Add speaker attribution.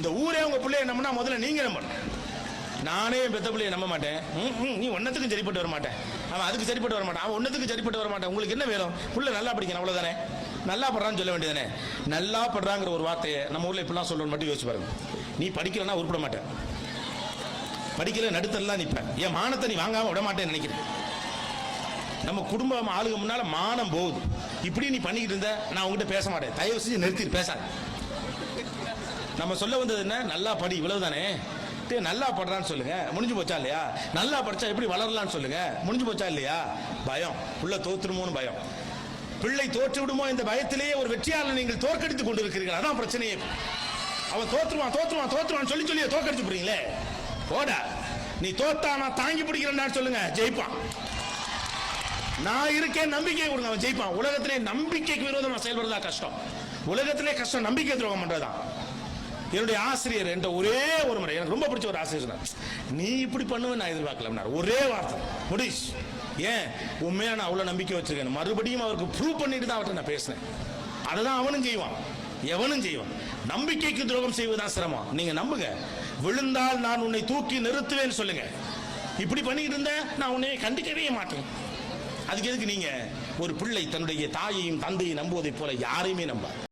Speaker 1: இந்த ஊரே உங்க பிள்ளைய நம்பினா முதல்ல நீங்க நம்பணும். நானே என் பெத்த பிள்ளைய நம்ப மாட்டேன். நீ ஒன்னத்துக்கும் சரிப்பட்டு வர மாட்டேன் அவன் அதுக்கு சரிப்பட்டு வர மாட்டான் அவன் ஒன்னத்துக்கு சரிப்பட்டு வர மாட்டான் உங்களுக்கு என்ன வேணும்? புள்ள நல்லா படிக்கணும் அவ்வளவுதானே? நல்லா படுறான்னு சொல்ல வேண்டியதானே நல்லா படுறாங்கிற ஒரு வார்த்தையை நம்ம ஊர்ல இப்படிலாம் சொல்லணும் மட்டும் யோசிச்சு பாருங்க. நீ படிக்கலன்னா உருப்பிட மாட்டேன். படிக்கல நடுத்தலாம் நிற்பேன் என் மானத்தை நீ வாங்காம விட மாட்டேன்னு நினைக்கிறேன். நம்ம குடும்பம் ஆளுங்க முன்னால மானம் போகுது. இப்படி நீ பண்ணிக்கிட்டு இருந்த நான் உங்ககிட்ட பேச மாட்டேன். தயவு செஞ்சு நிறுத்திட்டு பேசாது. நம்ம சொல்ல வந்தது என்ன? நல்லா படி இவ்வளவுதானே? நல்லா படுறான்னு சொல்லுங்க. முடிஞ்சு போச்சா இல்லையா? நல்லா படிச்சா எப்படி வளரலாம்னு சொல்லுங்க. முடிஞ்சு போச்சா இல்லையா? பயம். உள்ள தோத்துருமோன்னு பயம். பிள்ளை தோற்று விடுமோ இந்த பயத்திலேயே ஒரு வெற்றியாளர் நீங்கள் தோற்கடித்துக் கொண்டிருக்கிறீர்கள். அதான் பிரச்சனையே. அவன் தோற்றுவான் தோற்றுவான் தோற்றுவான் சொல்லி சொல்லி தோற்கடிச்சு போறீங்களே ஓட நீ தோத்தானா நான் தாங்கி பிடிக்கிறேன்னு சொல்லுங்க. ஜெயிப்பான். நான் இருக்கேன் நம்பிக்கை கொடுங்க. அவன் ஜெயிப்பான். உலகத்திலே நம்பிக்கைக்கு விரோதமா செயல்படுறதா கஷ்டம். உலகத்திலே கஷ்டம் நம்பிக்கை துரோகம் பண்றதான் என்னுடைய ஆசிரியர் என்ற ஒரே ஒரு முறை எனக்கு ரொம்ப பிடிச்ச ஒரு ஆசிரியர் சொன்னார். நீ இப்படி பண்ணுவேன் நான் எதிர்பார்க்கல ஒரே வார்த்தை. முடிஷ் ஏன்? உண்மையாக நான் அவ்வளோ நம்பிக்கை வச்சிருக்கேன் மறுபடியும் அவருக்கு ப்ரூவ் பண்ணிட்டு தான் அவர்கிட்ட நான் பேசினேன். அதை தான் அவனும் செய்வான். எவனும் செய்வான். நம்பிக்கைக்கு துரோகம் செய்வதுதான் சிரமம். நீங்க நம்புங்க. விழுந்தால் நான் உன்னை தூக்கி நிறுத்துவேன்னு சொல்லுங்க. இப்படி பண்ணிக்கிட்டு இருந்தேன் நான் உன்னை கண்டிக்கவே மாட்டேன். அதுக்கு எதுக்கு நீங்க ஒரு பிள்ளை தன்னுடைய தாயையும் தந்தையும் நம்புவதைப் போல யாரையுமே நம்பாது